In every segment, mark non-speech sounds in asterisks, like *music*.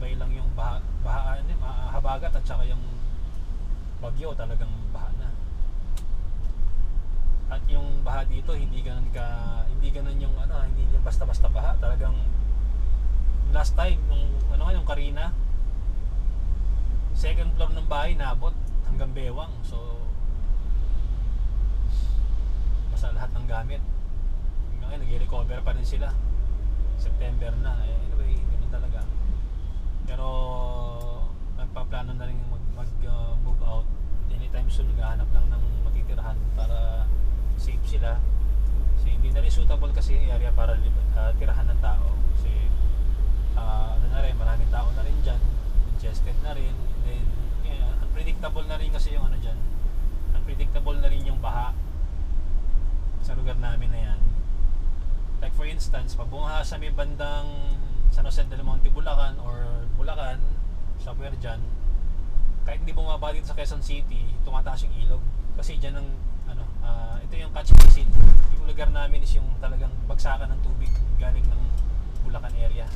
magsabay lang yung baha, baha ano, habagat at saka yung bagyo talagang baha na. At yung baha dito hindi ganun ka hindi ganun yung ano hindi yung basta-basta baha. Talagang last time nung ano yung Karina second floor ng bahay naabot hanggang bewang. So basta lahat ng gamit. Ngayon nag-recover pa rin sila. September na. Eh, anyway ganun talaga pero nagpaplano na rin mag, mag uh, move out. Anytime soon naghahanap lang ng matitirahan para safe sila. Kasi hindi na rin suitable kasi yung area para uh, tirahan ng tao. Kasi uh, ano na rin maraming tao na rin dyan. Congested na rin. And then yeah, unpredictable na rin kasi yung ano dyan. Unpredictable na rin yung baha sa lugar namin na yan. Like for instance pag bumaha sa may bandang San Jose del Monte Bulacan or Bulacan somewhere dyan kahit hindi bumaba dito sa Quezon City tumataas yung ilog. Kasi dyan ang ano ah, ito yung catch basin. Yung lugar namin is yung talagang bagsakan ng tubig galing ng Bulacan area.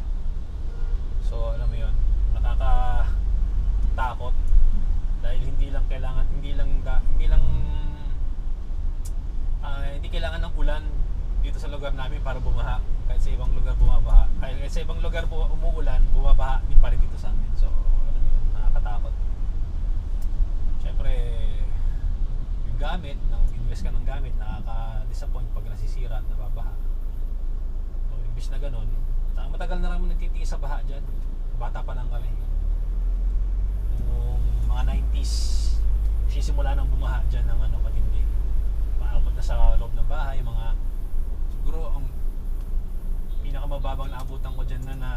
So alam mo yun nakakatakot. Dahil hindi lang kailangan hindi lang hindi lang ah, hindi kailangan ng ulan dito sa lugar namin para bumaha kahit sa ibang lugar bumabaha kahit sa ibang lugar bu- umuulan bumabaha din pa rin dito sa amin. So mo yun nakakatakot. Syempre yung gamit nang invest ka ng gamit nakaka-disappoint pag nasisira at nababaha. So imbis na ganun ta- matagal na mo nagtitiis sa baha dyan. Bata pa lang kami. Yung mga 90s sisimula nang bumaha dyan ng ano matindi. Maabot na sa loob ng bahay mga siguro ang pinakamababang naabutan ko dyan na na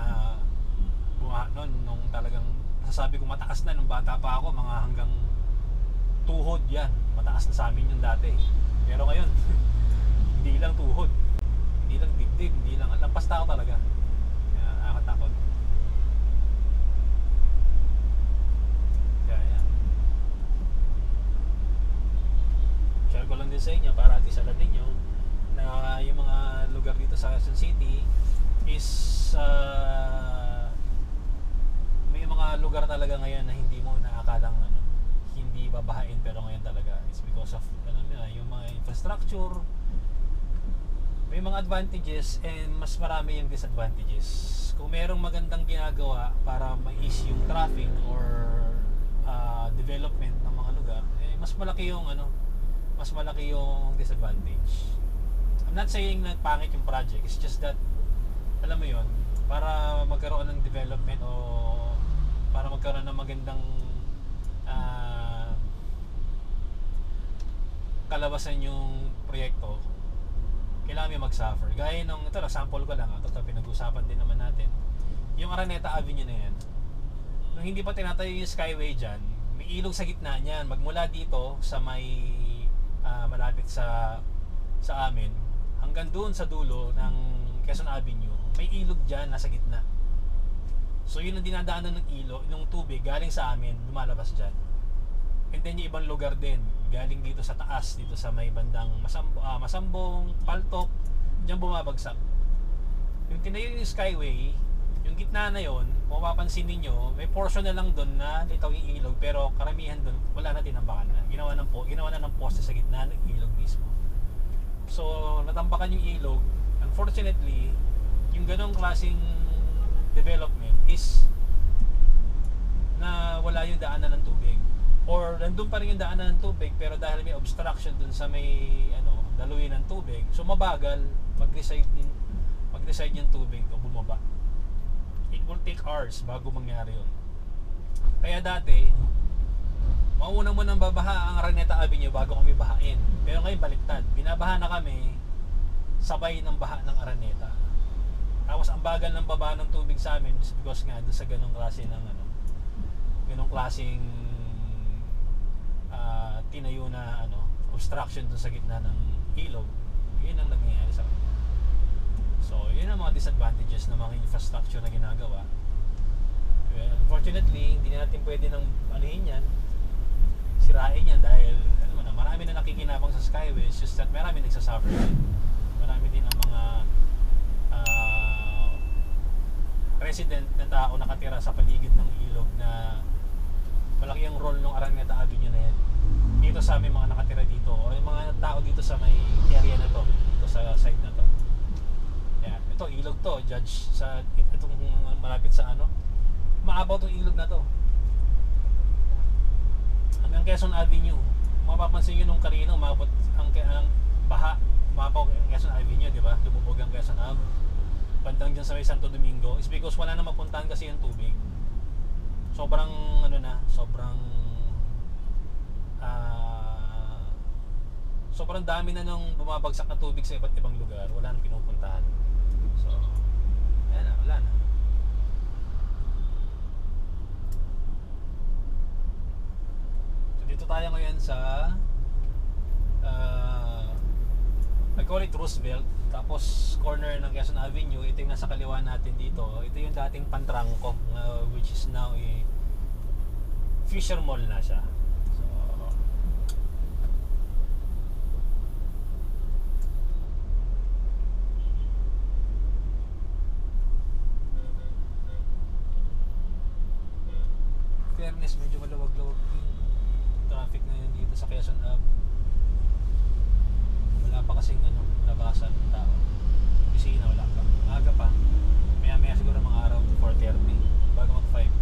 bumaha nun nung talagang sasabi ko mataas na nung bata pa ako mga hanggang tuhod yan. Mataas na sa amin yung dati. Pero ngayon *laughs* hindi lang tuhod. Hindi lang dibdib hindi lang lampas tao talaga. Nakakatakot. Kaya yan. Share ko lang din sa inyo para at least alam ninyo na yung mga lugar dito sa Quezon City is ah, may mga lugar talaga ngayon na hindi mo naakalang ano, hindi babahain pero ngayon talaga it's because of ano yung mga infrastructure. May mga advantages and mas marami yung disadvantages. Kung merong magandang ginagawa para ma-ease yung traffic or ah, development ng mga lugar eh, mas malaki yung ano mas malaki yung disadvantage. I'm not saying na pangit yung project it's just that alam mo yon para magkaroon ng development o para magkaroon ng magandang ah, kalabasan yung proyekto kailangan may mag-suffer. Gaya nung, ito sample ko lang, ito, ito pinag-usapan din naman natin. Yung Araneta Avenue na yan, nung hindi pa tinatayo yung Skyway dyan, may ilog sa gitna niyan. Magmula dito sa may ah, malapit sa sa amin, hanggang doon sa dulo ng Quezon Avenue, may ilog dyan nasa gitna. So yun ang dinadaanan ng ilog, ng tubig galing sa amin, lumalabas dyan. And then yung ibang lugar din, galing dito sa taas, dito sa may bandang Masambo, ah, Masambong, Paltok, diyan bumabagsak. Yung tinayo yung Skyway, yung gitna na yon, kung mapapansin ninyo, may portion na lang doon na litaw yung ilog, pero karamihan doon, wala na tinambakan na. Ginawa, ng po, ginawa na ng poste sa gitna ng ilog mismo. So, natambakan yung ilog. Unfortunately, yung ganong klaseng development is na wala yung daanan ng tubig. Or nandun pa rin yung daanan ng tubig pero dahil may obstruction dun sa may ano, daluyan ng tubig, so mabagal mag-reside din mag-reside yung tubig o bumaba. It will take hours bago mangyari yun. Kaya dati, mauna mo nang babaha ang Araneta Avenue bago kami bahain. Pero ngayon baliktad. Binabaha na kami sabay ng baha ng Araneta. Tapos ang bagal ng baba ng tubig sa amin is because nga doon sa ganong klase ng ano, ganong klaseng ah, tinayo na ano, obstruction doon sa gitna ng ilog. Yun ang nangyayari sa amin. So, yun ang mga disadvantages ng mga infrastructure na ginagawa. Well, unfortunately, hindi na natin pwede nang anuhin yan, sirain yan dahil alam mo na, marami na nakikinabang sa Skyway. It's just that marami nagsasuffer din. Marami din ang mga ah, resident na tao nakatira sa paligid ng ilog na malaki ang role ng Araneta Avenue na yan. Dito sa aming mga nakatira dito o yung mga tao dito sa may area na to, dito sa side na to. Yan. Ito, ilog to. Judge sa itong malapit sa ano. Maabaw tong ilog na to. Hanggang Quezon Avenue. Mapapansin nyo nung kanina, umabot ang, ang baha. Umapaw ang Quezon Avenue, di ba? Lumubog ang Quezon Ave. Bandang dyan sa may Santo Domingo. Is because wala na mapuntahan kasi yung tubig. Sobrang, ano na, sobrang ah sobrang dami na nung bumabagsak na tubig sa iba't ibang lugar. Wala nang pinupuntahan. So, ayan na, wala na. So, dito tayo ngayon sa uh, I call Roosevelt. Tapos corner ng Quezon Avenue, ito yung nasa kaliwa natin dito. Ito yung dating Pantrangco, uh, which is now a Fisher Mall na siya. So, fairness, medyo maluwag-luwag yung traffic ngayon dito sa Quezon Ave. Wala pa kasing ano, labasan ng tao. Opisina wala pa. Maaga pa. Maya maya siguro mga araw 4.30 bago mag 5.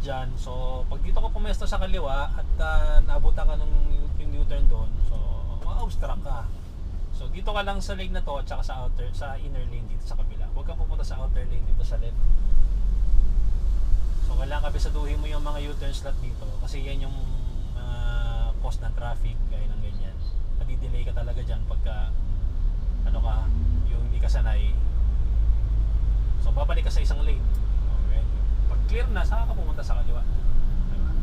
Dyan. So, pag dito ka pumesto sa kaliwa at uh, naabutan ka ng yung U-turn doon, so, ma-obstruct ka. So, dito ka lang sa lane na to at saka sa outer, sa inner lane dito sa kabila. Huwag kang pupunta sa outer lane dito sa left. So, kailangan kabisaduhin mo yung mga U-turn slot dito kasi yan yung uh, cause ng traffic gaya ng ganyan. Nadidelay ka talaga dyan pagka ano ka, yung hindi ka sanay. So, babalik ka sa isang lane. Clear na, saka ka pumunta sa kaliwa. Diba?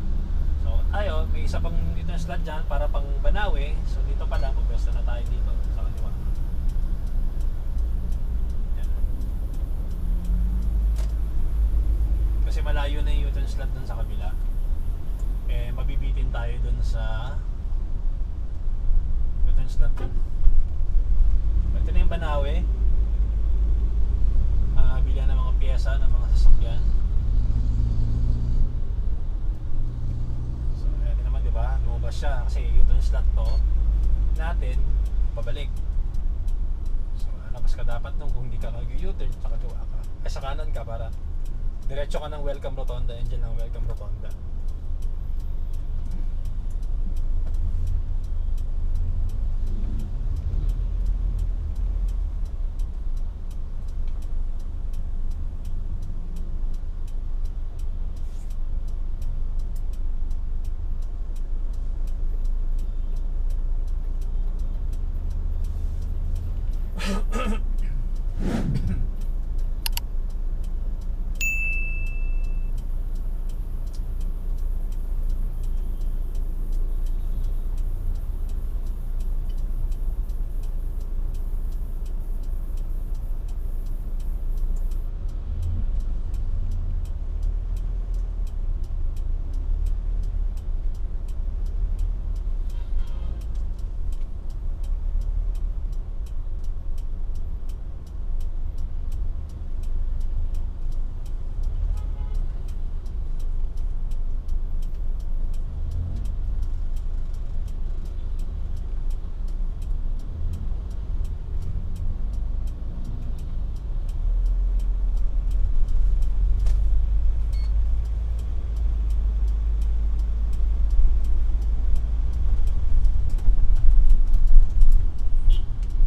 So, tayo, may isa pang U-turn slot dyan para pang Banawe. So, dito pa lang, pagpwesto na tayo dito sa kaliwa. Kasi malayo na yung U-turn slot dun sa kabila. Eh, mabibitin tayo dun sa U-turn slot dun. Ito na yung Banawe. Ah, bilihan ng mga pyesa ng mga sasakyan. So, ayan naman, Lumabas siya kasi U-turn slot to natin, pabalik. So, labas ka dapat nung kung hindi ka nag-U-turn, sa kaliwa ka. Ay, sa kanan ka para diretso ka ng welcome rotonda, engine ng welcome rotonda.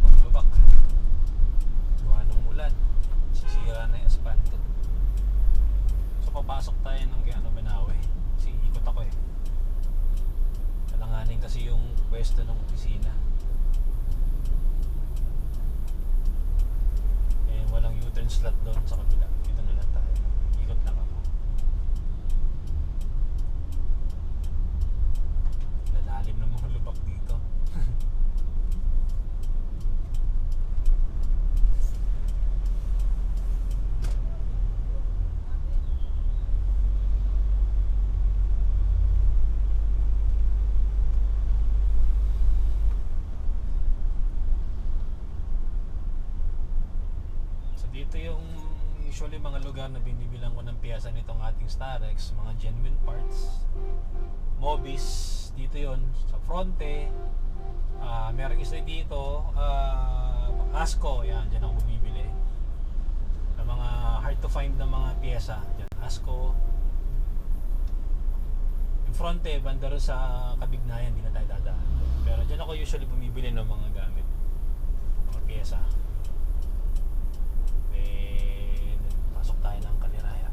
Pagbabak. Gawa ng ulan. Sisira na yung asfalto. So papasok tayo ng kay ano Banawe. Kasi ikot ako eh. Kalanganin kasi yung pwesto ng opisina. Eh walang U-turn slot doon sa kabila. Dito na lang tayo. Ikot lang ako. Lalalim ng mga lubak dito. So dito yung usually mga lugar na binibilang ko ng piyesa nitong ating Starex, mga genuine parts. Mobis, dito yon sa Fronte. Ah, merong isa dito, ah, Asco, yan, dyan ako bumibili. Ng mga hard to find na mga piyesa. Dyan, Asco. Yung Fronte, banda rin sa Kabignayan, di na tayo dadaan. Pero dyan ako usually bumibili ng mga gamit. Mga piyesa. Then, pasok tayo ng Kaliraya.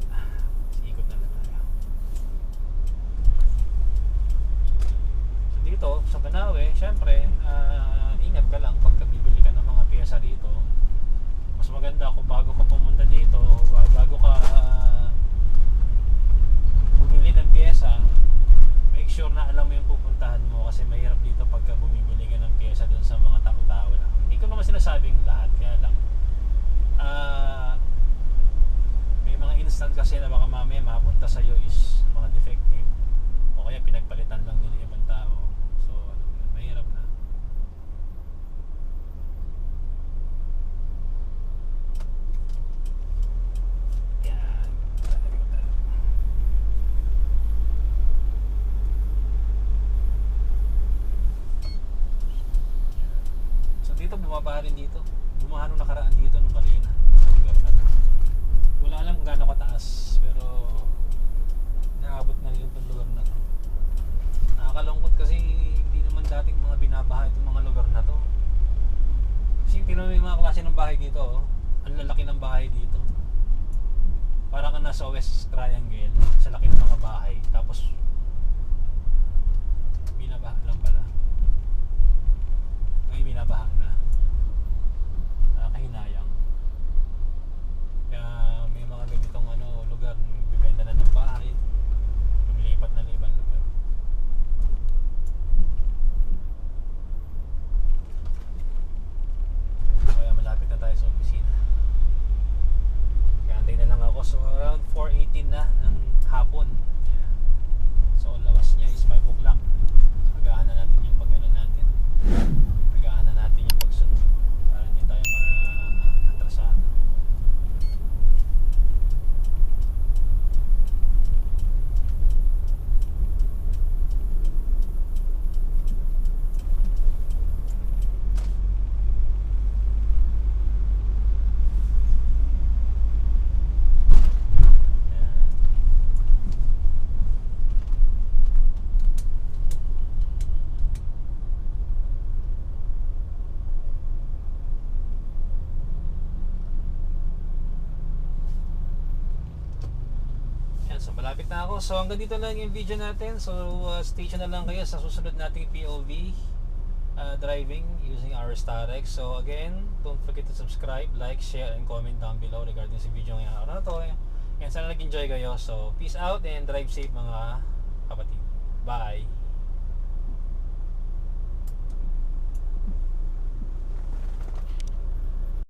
Ikot na lang tayo. So dito, sa Banawe, syempre, ah, ingat ka lang pagka bibili ka ng mga pyesa dito. Mas maganda kung bago ka pumunta dito, ba- bago ka ah, bumili ng pyesa, make sure na alam mo yung pupuntahan mo kasi mahirap dito pagka bumibili ka ng pyesa dun sa mga tao-tao lang. Hindi ko naman sinasabing lahat, kaya lang ah may mga instant kasi na baka mamaya mapunta sa iyo is mga defective o kaya pinagpalitan lang nila ibang tao so ano, mahirap na yan bahay dito. Oh. Ang lalaki ng bahay dito. Parang ka nasa West Triangle, sa laki ng mga bahay. Tapos, binabaha lang pala. Ngayon binabaha na. Nakakahinayang. Kaya may mga ganitong ano, lugar, bibenta na ng bahay. Lumilipat na ng ibang lugar. Kaya malapit na tayo sa opisina. Kaya antay na lang ako. So around 4.18 na ng hapon. Yeah. So ang lawas niya is 5 o'clock. Agahan na natin yung pag ano natin. Agahan na natin yung pagsunod. Para hindi tayo ma-atrasahan. Yan. Yan, so malapit na ako. So hanggang dito lang yung video natin. So uh, stay tuned na lang kayo sa susunod nating POV uh, driving using our Starex. So again, don't forget to subscribe, like, share, and comment down below regarding sa video ngayong araw na to. Yan, sana nag-enjoy kayo. So peace out and drive safe mga kapatid. Bye!